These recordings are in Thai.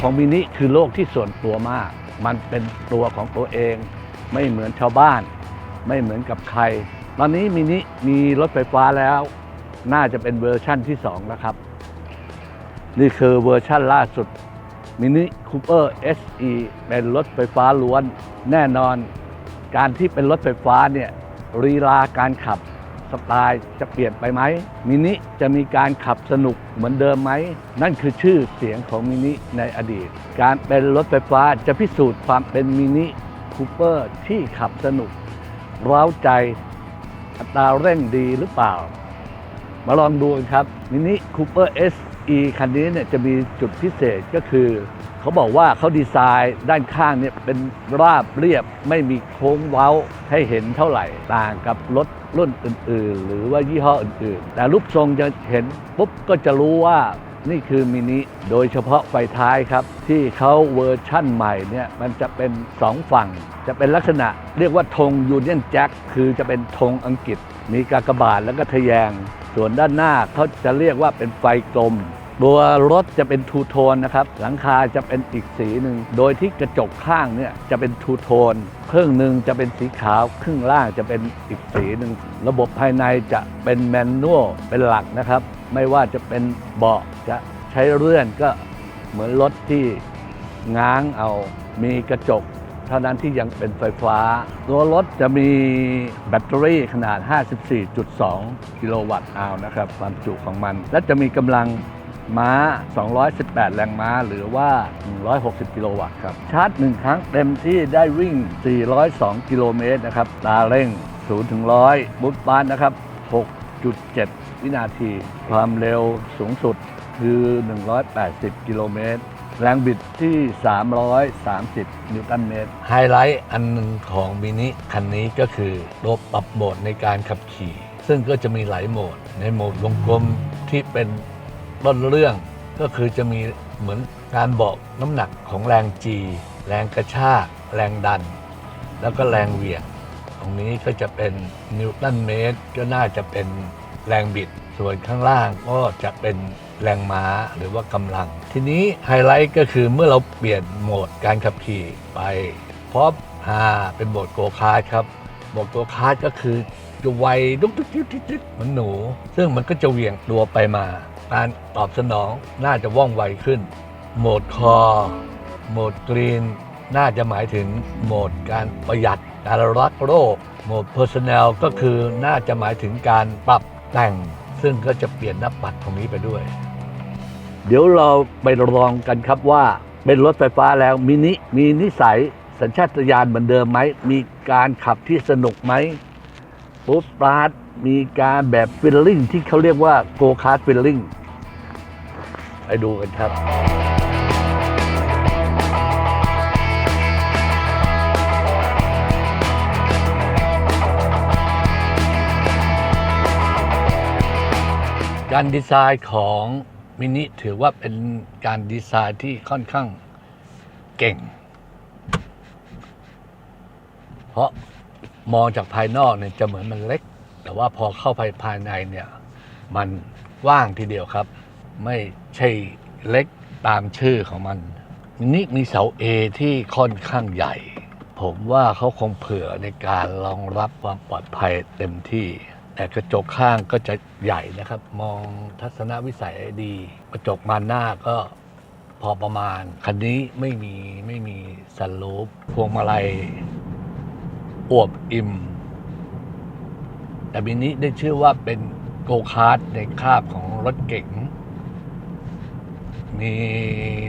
ของมินิคือโลกที่ส่วนตัวมาก มันเป็นตัวของตัวเอง ไม่เหมือนชาวบ้าน ไม่เหมือนกับใคร ตอนนี้มินิมีรถไฟฟ้าแล้ว น่าจะเป็นเวอร์ชั่นที่ 2 แล้วครับ นี่คือเวอร์ชั่นล่าสุดมินิคูเปอร์ SE เป็นรถไฟฟ้าล้วน แน่นอน การที่เป็นรถไฟฟ้าเนี่ยรีลาการขับ สไตล์จะเปลี่ยนไปไหมมินิจะมีการขับสนุกเหมือนเดิมไหม นั่นคือชื่อเสียงของมินิในอดีต การเป็นรถไฟฟ้าจะพิสูจน์ความเป็นมินิคูเปอร์ที่ขับสนุกเร้าใจอัตราเร่งดีหรือเปล่า มาลองดูกันครับมินิคูเปอร์ SE คันนี้เนี่ยจะมีจุดพิเศษก็คือ เขาบอกว่าเขาดีไซน์ด้านข้างเนี่ยเป็นราบเรียบไม่มีโค้งเว้าให้เห็นเท่าไหร่ต่างกับรถรุ่นอื่น ๆ หรือว่ายี่ห้ออื่น ๆ แต่รูปทรงจะเห็นปุ๊บก็จะรู้ว่านี่คือมินิโดยเฉพาะไฟท้ายครับ ที่เขาเวอร์ชั่นใหม่เนี่ยมันจะเป็น 2 ฝั่ง จะเป็นลักษณะเรียกว่าธงยูเนียนแจ็คคือจะเป็นธงอังกฤษ มีกากบาทแล้วก็ทะแยง ส่วนด้านหน้าเขาจะเรียกว่าเป็นไฟกลม ตัวรถจะเป็นทูโทนนะครับ หลังคาจะเป็นอีกสีหนึ่ง โดยที่กระจกข้างเนี่ยจะเป็นทูโทน ครึ่งหนึ่งจะเป็นสีขาว ครึ่งล่างจะเป็นอีกสีหนึ่ง ระบบภายในจะเป็นแมนนวลเป็นหลักนะครับ ไม่ว่าจะเป็นเบาะจะใช้เลื่อนก็เหมือนรถที่ง้างเอา มีกระจก เท่านั้นที่ยังเป็นไฟฟ้า ตัวรถจะมีแบตเตอรี่ขนาด 54.2 กิโลวัตต์อาวนะครับ ความจุของมัน และจะมีกำลัง ม้า 218 แรงม้า หรือว่า 160 กิโลวัตต์ครับ ชาร์จ 1 ครั้งเต็มที่ได้วิ่ง 402 กิโลเมตรนะครับตาเร่ง 0 ถึง 100 บุตปานนะครับ 6.7 วินาที ความเร็วสูงสุดคือ 180 กิโลเมตร แรงบิดที่ 330 นิวตันเมตร ไฮไลท์อันหนึ่งของมินิคันนี้ก็คือระบบปรับโหมดในการขับขี่ ซึ่งก็จะมีหลายโหมด ในโหมดวงกลมที่เป็น ต้นเรื่องก็คือจะมีเหมือนการบอกน้ำหนักของแรง G แรงกระชากแรงดัน แล้วก็แรงเหวี่ยง ตรงนี้ก็จะเป็นนิวตันเมตรก็น่าจะเป็นแรงบิด ส่วนข้างล่างก็จะเป็นแรงม้าหรือว่ากำลัง ทีนี้ไฮไลท์ก็คือเมื่อเราเปลี่ยนโหมดการขับขี่ไปพอหาเป็นโหมดโกคาร์ครับโหมดโกคาร์ก็คือจะไวดุ๊กดุ๊กดุ๊กดุ๊กดุ๊กเหมือนหนู ซึ่งมันก็จะเหวี่ยงตัวไปมา การตอบสนองน่าจะว่องไวขึ้น โหมดคอ โหมดกรีน น่าจะหมายถึงโหมดการประหยัดการรักโรคโหมด Personnel ก็คือน่าจะหมายถึงการปรับแต่ง ซึ่งก็จะเปลี่ยนน้าปัดตรงนี้ไปด้วย เดี๋ยวเราไปลองกันครับว่าเป็นรถไฟฟ้าแล้วมินิมีนิสัยสัญชาตญาณเหมือนเดิมไหม มีการขับที่สนุกไหมปุ๊บปาร์ตมีการแบบฟิลลิ่งที่เขาเรียกว่าโกคาร์ดฟิลลิ่ง ไปดูกันครับการดีไซน์ของมินิถือว่าเป็นการดีไซน์ที่ค่อนข้างเก่ง เพราะมองจากภายนอกเนี่ยจะเหมือนมันเล็ก แต่ว่าพอเข้าไปภายในเนี่ย มันว้างทีเดียวครับ ไม่ใช่เล็กตามชื่อของมันมินิมีเสา A ที่ค่อนข้างใหญ่ ผมว่าเขาคงเผื่อในการรองรับความปลอดภัยเต็มที่ แต่กระจกข้างก็จะใหญ่นะครับ มองทัศนวิสัยดี กระจกมานหน้าก็พอประมาณ คันนี้ไม่มีไม่มีสันลูปพวงมาลัยอวบอิ่ม แต่มินิได้ชื่อว่าเป็นโกคาร์ดในคาบของรถเก๋ง มี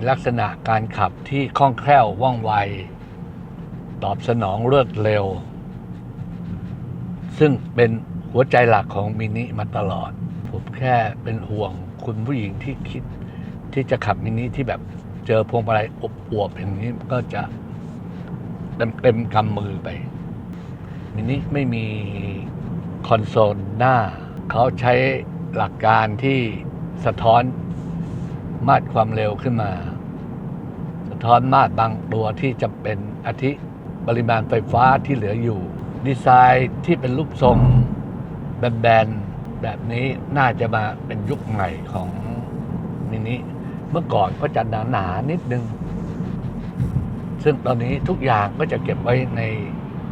ลักษณะการขับที่คล่องแคล่วว่องไว ตอบสนองรวดเร็ว ซึ่งเป็นหัวใจหลักของมินิมาตลอด ผมแค่เป็นห่วงคุณผู้หญิงที่คิดที่จะขับมินิที่แบบเจอพวงมาลัยอบอวบอย่างนี้ก็จะเต็มเต็มกำมือไป มินิไม่มีคอนโซลหน้า เขาใช้หลักการที่สะท้อน มาตรความเร็วขึ้นมา สะท้อนมาตรบางตัวที่จำเป็นอาทิปริมาณไฟฟ้าที่เหลืออยู่ ดีไซน์ที่เป็นรูปทรงแบนๆแบบนี้น่าจะมาเป็นยุคใหม่ของมินิเมื่อก่อนก็จะหนาๆนิดนึง ซึ่งตอนนี้ทุกอย่างก็จะเก็บไว้ใน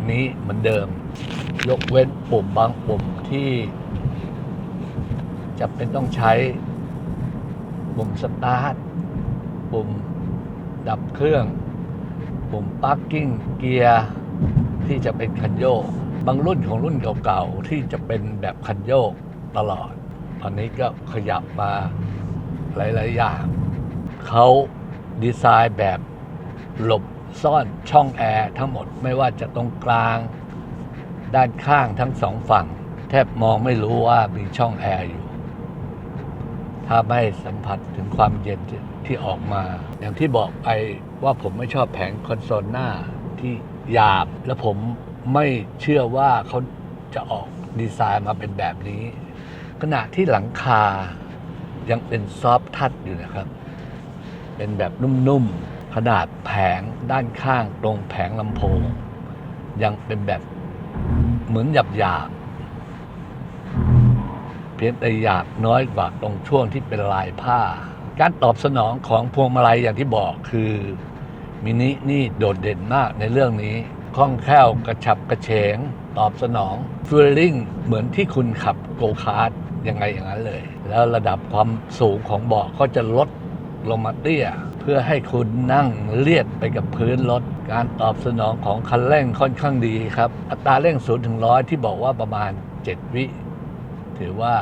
นี้เหมือนเดิม ยกเว้นปุ่มบางปุ่มที่จะเป็นต้องใช้ ปุ่มสตาร์ท ปุ่มดับเครื่อง ปุ่มปาร์กิ้งเกียร์ที่จะเป็นคันโยก บางรุ่นของรุ่นเก่าๆ ที่จะเป็นแบบคันโยกตลอด ตอนนี้ก็ขยับมาหลายๆอย่าง เขาดีไซน์แบบหลบซ่อนช่องแอร์ทั้งหมดไม่ว่าจะตรงกลาง ด้านข้างทั้งสองฝั่ง แทบมองไม่รู้ว่ามีช่องแอร์อยู่ ถ้าไม่สัมผัสถึงความเย็นที่ออกมา อย่างที่บอกไปว่าผมไม่ชอบแผงคอนโซลหน้าที่หยาบ และผมไม่เชื่อว่าเขาจะออกดีไซน์มาเป็นแบบนี้ ขณะที่หลังคายังเป็นซอฟทัชอยู่นะครับ เป็นแบบนุ่มๆ ขนาดแผงด้านข้างตรงแผงลำโพง ยังเป็นแบบเหมือนหยาบๆ เพียงแต่หยาบน้อยกว่าตรงช่วงที่เป็นลายผ้า การตอบสนองของพวงมาลัยอย่างที่บอกคือมินินี่โดดเด่นมากในเรื่องนี้คล่องแคล่วกระฉับกระเฉง ตอบสนองฟีลลิ่งเหมือนที่คุณขับโกคาร์ดยังไงอย่างนั้นเลย แล้วระดับความสูงของเบาะก็จะลดลงมาเตี้ย เพื่อให้คุณนั่งเลียดไปกับพื้นรถ การตอบสนองของคันเร่งค่อนข้างดีครับ อัตราเร่ง0ถึงร้อยที่บอกว่าประมาณ 7 วิ ถือว่า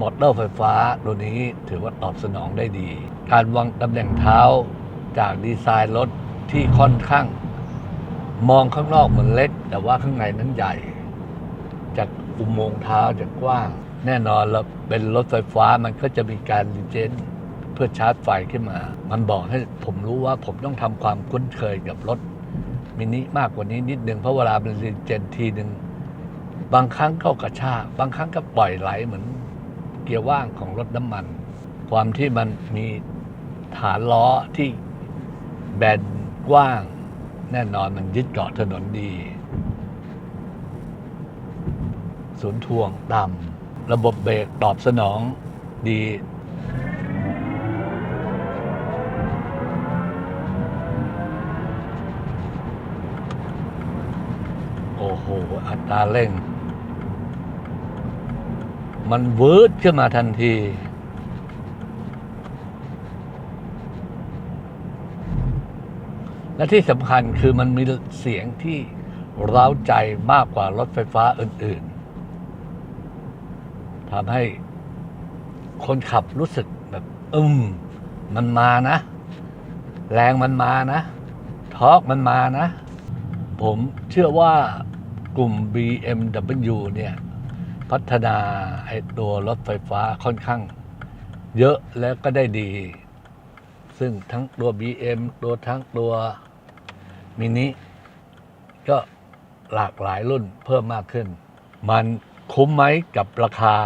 มอเตอร์ไฟฟ้าตัวนี้ถือว่าตอบสนองได้ดี การวางตำแหน่งเท้าจากดีไซน์รถที่ค่อนข้าง มองข้างนอกเหมือนเล็ก แต่ว่าข้างในนั้นใหญ่ จากอุโมงค์เท้าจะกว้าง แน่นอนแล้วเป็นรถไฟฟ้ามันก็จะมีการรีเจนเพื่อชาร์จไฟขึ้นมา มันบอกให้ผมรู้ว่าผมต้องทำความคุ้นเคยกับรถมินิมากกว่านี้นิดนึงเพราะเวลามันรีเจนทีหนึ่ง บางครั้งก็กระชากบางครั้งก็ปล่อยไหลเหมือนเกียร์ว่างของรถน้ำมัน ความที่มันมีฐานล้อที่แบนกว้าง แน่นอนมันยึดเกาะถนนดี ศูนย์ทวงต่ำระบบเบรกตอบสนองดีโอ้โห อัตราเร่ง มันวืดขึ้นมาทันที และที่สำคัญคือมันมีเสียงที่ร้าวใจมากกว่ารถไฟฟ้าอื่น ๆทำให้คนขับรู้สึกแบบอืมมันมานะ แรงมันมานะทอร์กมันมานะ ผมเชื่อว่ากลุ่ม BMW เนี่ย พัฒนาไอ้ตัวรถไฟฟ้าค่อนข้าง เยอะแล้วก็ได้ดี ซึ่งทั้งตัว BM ตัวทั้งตัวมินิก็หลากหลายรุ่นเพิ่มมากขึ้น มันคุ้มไหมกับราคา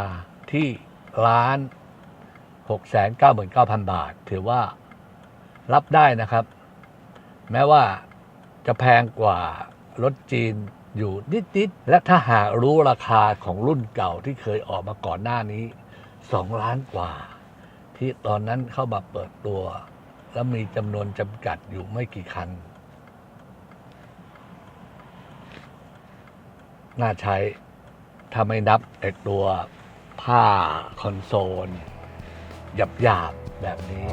ที่ล้าน 699,000 บาท ถือว่ารับได้นะครับ แม้ว่าจะแพงกว่ารถจีน อยู่นิด ๆ และถ้าหากรู้ราคาของรุ่นเก่าที่เคยออกมาก่อนหน้านี้ 2 ล้านกว่า ที่ตอนนั้นเข้ามาเปิดตัว แล้วมีจำนวนจำกัดอยู่ไม่กี่คัน น่าใช้ถ้าไม่นับไอตัวผ้าคอนโซลหยาบๆแบบนี้